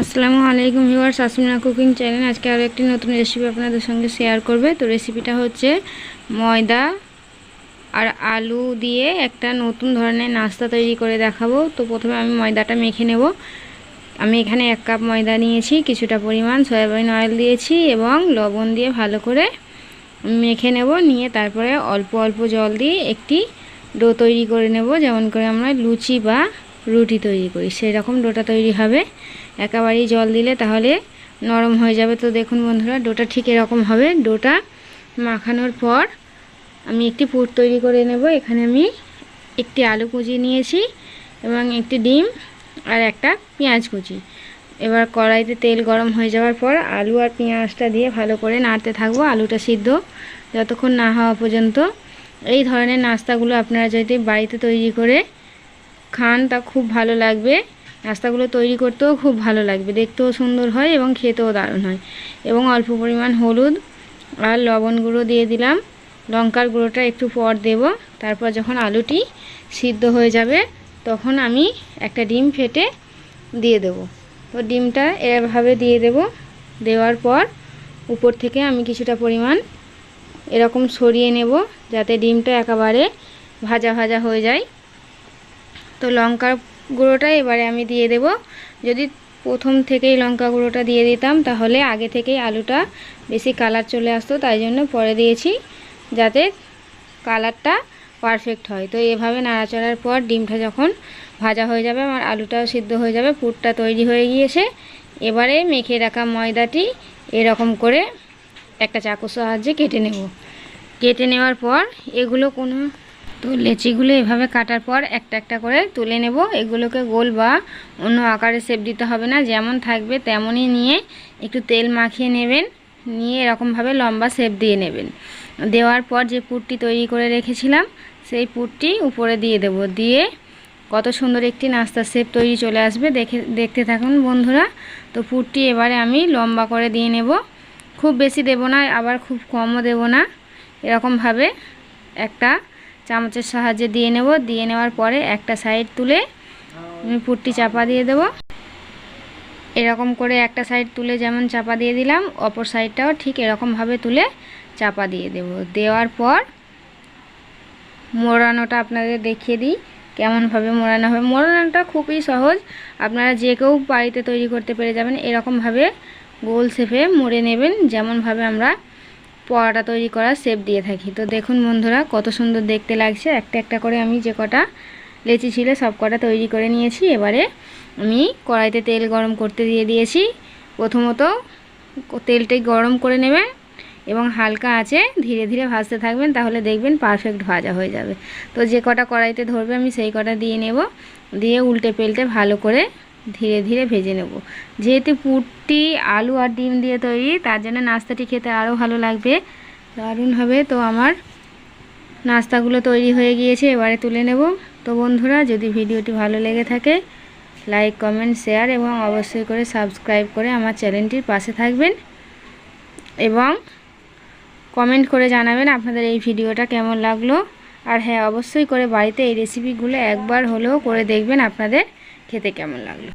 আসসালামু আলাইকুম viewers, Asmina cooking channel. আজকে আরও একটি নতুন রেসিপি আপনাদের সঙ্গে শেয়ার করবে। তো রেসিপিটা হচ্ছে ময়দা আর আলু দিয়ে একটা নতুন ধরনের নাস্তা তৈরি করে দেখাবো। তো প্রথমে আমি ময়দাটা মেখে নেব। আমি এখানে এক কাপ ময়দা নিয়েছি, কিছুটা পরিমাণ সয়াবিন অয়েল দিয়েছি এবং লবণ দিয়ে ভালো করে মেখে নেব। নিয়ে তারপরে অল্প অল্প জল দিয়ে একটি ডো তৈরি করে নেব। যেমন করে আমরা লুচি বা রুটি তৈরি করি। সেই রকম ডোটা তৈরি হবে। একেবারেই জল দিলে তাহলে নরম হয়ে যাবে। তো দেখুন বন্ধুরা, ডোটা ঠিক এরকম হবে। ডোটা মাখানোর পর আমি একটি পুর তৈরি করে নেব। এখানে আমি একটি আলু কুচি নিয়েছি এবং একটি ডিম আর একটা পেঁয়াজ কুচি। এবার কড়াইতে তেল গরম হয়ে যাওয়ার পর আলু আর পেঁয়াজটা দিয়ে ভালো করে নাড়তে থাকব। আলুটা সিদ্ধ যতক্ষণ না হওয়া পর্যন্ত। এই ধরনের নাস্তাগুলো আপনারা যদি বাড়িতে তৈরি করে খান তা খুব ভালো লাগবে। নাস্তাগুলো তৈরি করতেও খুব ভালো লাগবে। দেখতেও সুন্দর হয় এবং খেতেও দারুণ হয়। এবং অল্প পরিমাণ হলুদ আর লবণ গুঁড়ো দিয়ে দিলাম। লঙ্কার গুঁড়োটা একটু পর দেব। তারপর যখন আলুটি সিদ্ধ হয়ে যাবে, তখন আমি একটা ডিম ফেটে দিয়ে দেব। তো ডিমটা এভাবে দিয়ে দেব। দেওয়ার পর উপর থেকে আমি কিছুটা পরিমাণ এরকম সরিয়ে নেব, যাতে ডিমটা একেবারে ভাজা ভাজা হয়ে যায়। তো লঙ্কার গুঁড়োটা এবারে আমি দিয়ে দেব। যদি প্রথম থেকেই লঙ্কা গুঁড়োটা দিয়ে দিতাম, তাহলে আগে থেকেই আলুটা বেশি কালার চলে আসতো, তাই জন্য পরে দিয়েছি যাতে কালারটা পারফেক্ট হয়। তো এভাবে নাড়াচাড়ার পর ডিমটা যখন ভাজা হয়ে যাবে, আমার আলুটাও সিদ্ধ হয়ে যাবে, পুরটা তৈরি হয়ে গিয়েছে। এবারে মেখে রাখা ময়দাটি এরকম করে একটা চাকুর সাহায্যে কেটে নেব। কেটে নেওয়ার পর এগুলো কোনো তো লেচিগুলো এভাবে কাটার পর একটা একটা করে তুলে নেব। এগুলোকে গোল বা অন্য আকারে শেপ দিতে হবে না। যেমন থাকবে তেমনই নিয়ে একটু তেল মাখিয়ে নেবেন। নিয়ে এরকমভাবে লম্বা শেপ দিয়ে নেবেন। দেওয়ার পর যে পুরটি তৈরি করে রেখেছিলাম, সেই পুরটি উপরে দিয়ে দেব। দিয়ে কত সুন্দর একটি নাস্তার শেপ তৈরি চলে আসবে। দেখে, দেখতে থাকুন বন্ধুরা। তো পুরটি এবারে আমি লম্বা করে দিয়ে নেব। খুব বেশি দেব না, আবার খুব কমও দেব না। এরকমভাবে একটা চামচের সাহায্যে দিয়ে নেব। দিয়ে নেওয়ার পরে একটা সাইড তুলে আমি পুরটি চাপা দিয়ে দেব। এরকম করে একটা সাইড তুলে যেমন চাপা দিয়ে দিলাম, অপর সাইডটাও ঠিক এরকমভাবে তুলে চাপা দিয়ে দেব। দেওয়ার পর মোড়ানোটা আপনাদের দেখিয়ে দিই, কেমনভাবে মোড়ানো হবে। মোড়ানোটা খুবই সহজ, আপনারা যে কেউ বাড়িতে তৈরি করতে পেরে যাবেন, এরকমভাবে গোল শেপে মুড়ে নেবেন, যেমনভাবে আমরা পরোটা তৈরি করার শেপ দিয়ে থাকি। তো দেখুন বন্ধুরা, কত সুন্দর দেখতে লাগছে। একটা একটা করে আমি যে কটা লেচি ছিল সব কটা তৈরি করে নিয়েছি। এবারে আমি কড়াইতে তেল গরম করতে দিয়ে দিয়েছি। প্রথমত তেলটাই গরম করে নেবেন এবং হালকা আছে ধীরে ধীরে ভাজতে থাকবেন, তাহলে দেখবেন পারফেক্ট ভাজা হয়ে যাবে। তো যে কটা কড়াইতে ধরবে আমি সেই কটা দিয়ে নেব। দিয়ে উল্টে পেল্টে ভালো করে ধীরে ধীরে ভেজে নেব। যেহেতু পুরটি আলু আর ডিম দিয়ে তৈরি, তার জন্য নাস্তাটি খেতে আরও ভালো লাগবে। দারুণ হবে। তো আমার নাস্তাগুলো তৈরি হয়ে গিয়েছে, এবারে তুলে নেব। তো বন্ধুরা, যদি ভিডিওটি ভালো লেগে থাকে, লাইক, কমেন্ট, শেয়ার এবং অবশ্যই করে সাবস্ক্রাইব করে আমার চ্যানেলটির পাশে থাকবেন এবং কমেন্ট করে জানাবেন আপনাদের এই ভিডিওটা কেমন লাগল। আর হ্যাঁ অবশ্যই করে বাড়িতে এই রেসিপিগুলো একবার হলেও করে দেখবেন আপনাদের খেতে কেমন লাগল।